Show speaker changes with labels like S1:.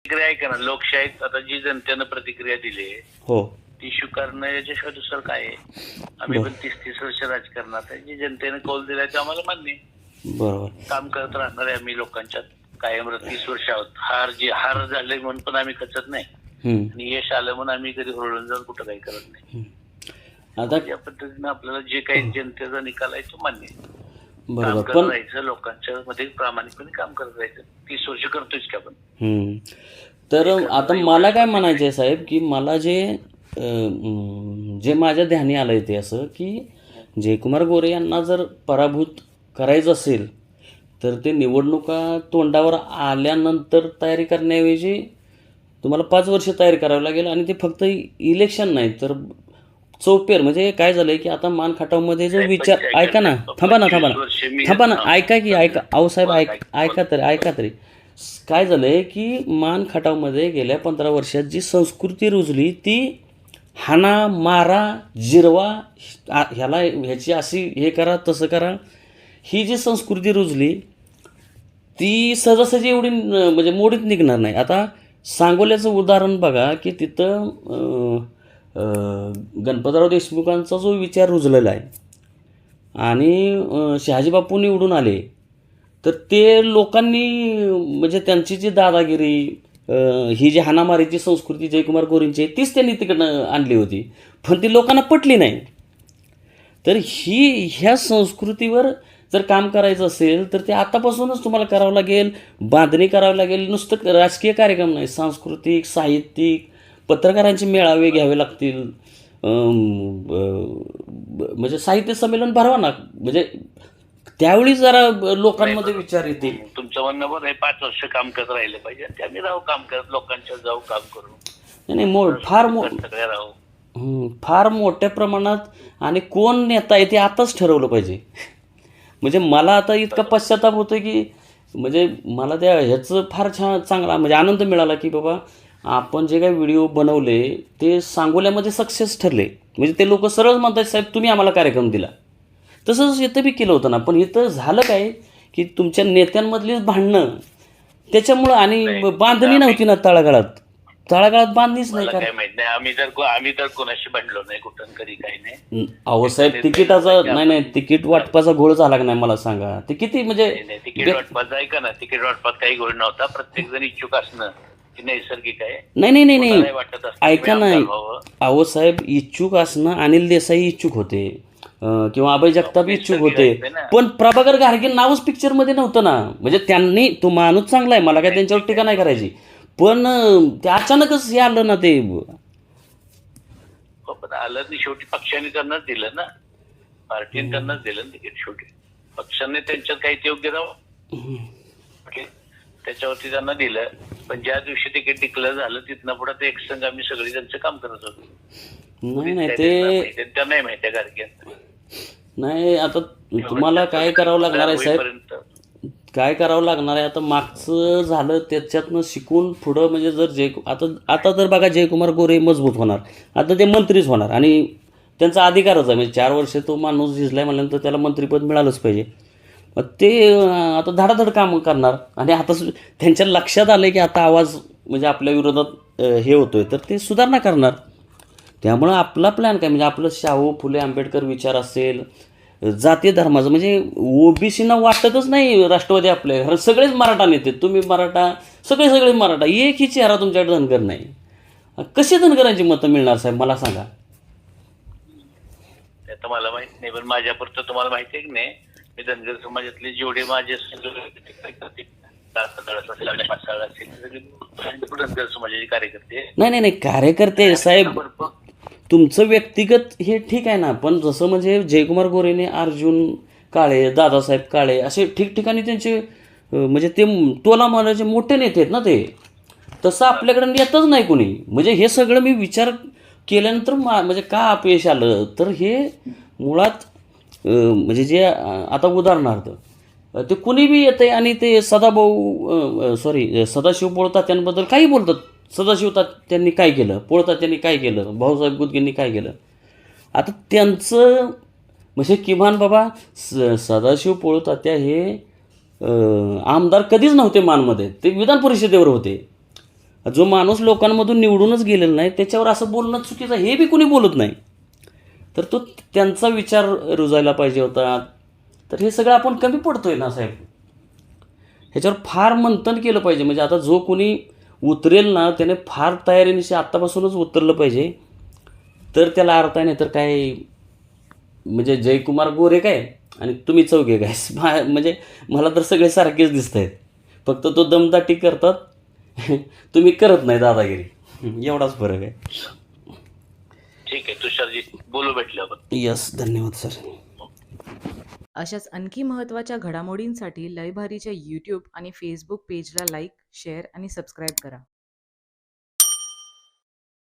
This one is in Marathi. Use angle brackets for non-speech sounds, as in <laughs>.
S1: प्रतिक्रिया आहे का ना. लोकशाहीत आता जी जनतेनं प्रतिक्रिया दिली आहे
S2: हो.
S1: ती स्वीकारणं याच्याशिवाय दुसरं काय आहे? आम्ही पण तीस तीस वर्ष राजकारणात आहे. जी जनतेने कौल दिलाय ते आम्हाला मान्य आहे.
S2: बरोबर.
S1: काम करत राहणार आहे आम्ही लोकांच्यात. कायम तीस वर्ष आहोत. हार जी हार झाले म्हणून पण आम्ही खचत नाही.
S2: हम्म,
S1: आणि यश आलं म्हणून आम्ही कधी हुरळून जाऊन कुठं काही करत नाही.
S2: आता
S1: या पद्धतीनं आपल्याला जे काही जनतेचा निकाल आहे तो मान्य आहे. काम
S2: बरोबर.
S1: करत
S2: पण
S1: राहायचं लोकांच्या मध्ये प्रामाणिकपणे काम करत राहायचं. तीस वर्ष करतोच की आपण.
S2: हम्म. तर आता मला काय म्हणायचं आहे साहेब की मला जे अं, जे माझ्या ध्यानी आलं ते असं की जयकुमार गोरे यांना जर पराभूत करायचं असेल तर ते निवडणुका तोंडावर आल्यानंतर तयारी करण्याऐवजी तुम्हाला पाच वर्ष तयारी करावी लागेल आणि ते फक्त इलेक्शन नाही तर चौपेर म्हणजे काय झालंय की आता मान खटावमध्ये जो विचार ऐका ना. थांबा ना थांबा ना. थांबा ना. ऐका की ऐका. अहो साहेब ऐक ऐका. तरी ऐका तरी. काय झालंय की मान खटावमध्ये गेल्या पंधरा वर्षात जी संस्कृती रुजली ती हाना मारा जिरवा ह्याला ह्याची अशी हे करा तसं करा. ही जी संस्कृती रुजली ती सहजासहजी एवढी म्हणजे मोडीत निघणार नाही. आता सांगोल्याचं उदाहरण बघा की तिथं गणपतराव देशमुखांचा जो विचार रुजलेला आहे आणि शहाजीबापू शहाजी बापू निवडून आले तर ते लोकांनी म्हणजे त्यांची जी दादागिरी ही जी हाणामारीची संस्कृती जयकुमार गोरींची आहे तीच त्यांनी तिकडनं आणली होती. पण ती लोकांना पटली नाही. तर ही ह्या संस्कृतीवर जर काम करायचं असेल तर ते आतापासूनच तुम्हाला करावं लागेल बांधणी करावी लागेल नुसतं राजकीय कार्यक्रम नाही सांस्कृतिक साहित्यिक पत्रकारांचे मेळावे घ्यावे लागतील. म्हणजे साहित्य संमेलन भरवा ना. म्हणजे त्यावेळी जरा लोकांमध्ये विचार येतील.
S1: तुमचं म्हणणं बरं आहे पाच वर्ष काम करत राहिले पाहिजे. आणि ते आम्ही राहू काम करत लोकांच्या जाऊ काम करू.
S2: नाही, मो फार मो
S1: सगळे राहू.
S2: फार मोठ्या प्रमाणात आणि कोण नेता आहे ते आताच ठरवलं पाहिजे. म्हणजे मला आता इतका पश्चाताप होतो की म्हणजे मला त्या ह्याचं फार छान चांगला म्हणजे आनंद मिळाला की बाबा आपण जे काही व्हिडिओ बनवले ते सांगोल्यामध्ये सक्सेस ठरले. म्हणजे ते लोक सरळ म्हणतात साहेब तुम्ही आम्हाला कार्यक्रम दिला. तसंच इथं बी केलं होतं ना. पण इथं झालं काय की तुमच्या नेत्यांमधलीच भांडणं. त्याच्यामुळं आणि बांधणी नव्हती ना तळागाळात. तळागाळात बांधणीच नाही
S1: काय माहीत नाही. आम्ही को- आम्ही तर कोणाशी भांडलो नाही कुठं कधी काही नाही.
S2: अहो साहेब तिकिटाचा नाही नाही. तिकीट वाटपाचा घोळ झाला का नाही मला सांगा. ते किती म्हणजे
S1: तिकीट वाटपात ऐका ना तिकीट वाटपात काही गोळ नव्हता. प्रत्येक जण इच्छुक असणं. नैसर्गिक आहे?
S2: नाही नाही नाही
S1: कोणालाही
S2: नाही.
S1: वाटत असतं की
S2: ऐका
S1: मी
S2: नाही.
S1: आमदार व्हावं.
S2: अहो साहेब इच्छुक असणं अनिल देसाई इच्छुक होते. अं, किंवा अभय जगताप इच्छुक होते.
S1: असते ना.
S2: पण प्रभाकर घारगे नावच पिक्चरमध्ये नव्हतं ना. म्हणजे त्यांनी तो माणूस चांगला आहे. मला काय त्यांच्यावर टीका नाही करायची. पण अं, ते अचानकच हे आलं ना ते.
S1: हो, पण आलं नाही. शेवटी पक्षाने त्यांनाच दिलं ना. पार्टीने त्यांनाच दिलं ना तिकीट शेवटी. पक्षाने त्यांच्यात काही ते योग्य राहू म्हटले. त्याच्यावरती त्यांना दिलं. पण ज्या दिवशी तिकीट डिक्लेअर झालं तिथनं पुढे ते एकसंघ आम्ही सगळे त्यांचं काम करत होतो.
S2: नाही नाही ते
S1: त्यांना त्यांनाही माहिती आहे
S2: नाही आता तुम्हाला काय करावं लागणार आहे साहेब? काय करावं लागणार आहे? आता मागचं झालं त्याच्यातनं शिकून पुढं म्हणजे जर जय आता आता तर बघा जयकुमार गोरे मजबूत होणार. आता ते मंत्रीच होणार आणि त्यांचा अधिकारच आहे. म्हणजे चार वर्ष तो माणूस झिजलाय म्हणल्यानंतर त्याला मंत्रीपद मिळालंच पाहिजे. मग ते आता धडाधड काम करणार. आणि आता सु- त्यांच्या लक्षात आलं की आता आवाज म्हणजे आपल्या विरोधात हे हे होतोय. तर ते सुधारणा करणार. त्यामुळं आपला प्लॅन काय? म्हणजे आपलं शाहू फुले आंबेडकर विचार असेल जाती धर्माचं म्हणजे ओबीसीना वाटतच नाही राष्ट्रवादी आपले. कारण सगळेच मराठा नेते. तुम्ही मराठा सगळे सगळे मराठा. एकही चेहरा तुमच्याकडे धनगर नाही. कसे धनगरांची मतं मिळणार साहेब? मला सांगा.
S1: ते मला माहीत नाही पण माझ्यापुरतं तुम्हाला माहिती आहे की नाही? मी धनगर समाजातले जेवढे माझे समाजाचे कार्यकर्ते.
S2: नाही नाही नाही कार्यकर्ते साहेब तुमचं व्यक्तिगत हे ठीक आहे ना पण जसं म्हणजे जयकुमार गोरेने अर्जुन काळे दादासाहेब काळे असे ठिकठिकाणी त्यांचे म्हणजे ते तोला मानाचे मोठे नेते आहेत ना ते. तसं आपल्याकडे येतच नाही कोणी. म्हणजे हे सगळं मी विचार केल्यानंतर मा म्हणजे का अपयश आलं? तर हे मुळात म्हणजे जे आता उदाहरणार्थ ते कुणी बी येते आणि ते सदाभाऊ सॉरी सदाशिव पोळतात त्यांबद्दल काही बोलतात. सदाशिव तात त्यांनी काय केलं? पोळतात त्यांनी काय केलं? भाऊसाहेब गुदगेंनी काय केलं? आता त्यांचं म्हणजे किमान बाबा स सदाशिव पोळतात्या हे आमदार कधीच नव्हते मानमध्ये. ते विधान परिषदेवर होते. जो माणूस लोकांमधून निवडूनच गेलेला नाही त्याच्यावर असं बोलणं चुकीचं आहे, हे बी कोणी बोलत नाही. तर तो त्यांचा विचार रुजायला पाहिजे होता. तर हे सगळं आपण कमी पडतोय ना साहेब? ह्याच्यावर फार मंथन केलं पाहिजे. म्हणजे आता जो कोणी उतरेल ना त्याने फार तयारीनिशी आत्तापासूनच उतरलं पाहिजे. तर त्याला अर्थ आहे नाही तर काय? म्हणजे जयकुमार गोरे काय? आणि तुम्ही चौघे काय? <laughs> मा- म्हणजे मला तर सगळे सारखेच दिसत आहेत फक्त तो दमदाटी करतात. <laughs> तुम्ही करत नाही दादागिरी. <laughs> एवढाच फरक आहे.
S1: बोलू भेटले आपण
S2: यस धन्यवाद सर
S3: अशाच आणखी महत्त्वाच्या घडामोडींसाठी लयभारीच्या यूट्यूब आणि फेसबुक पेजला लाईक शेअर आणि सबस्क्राईब करा.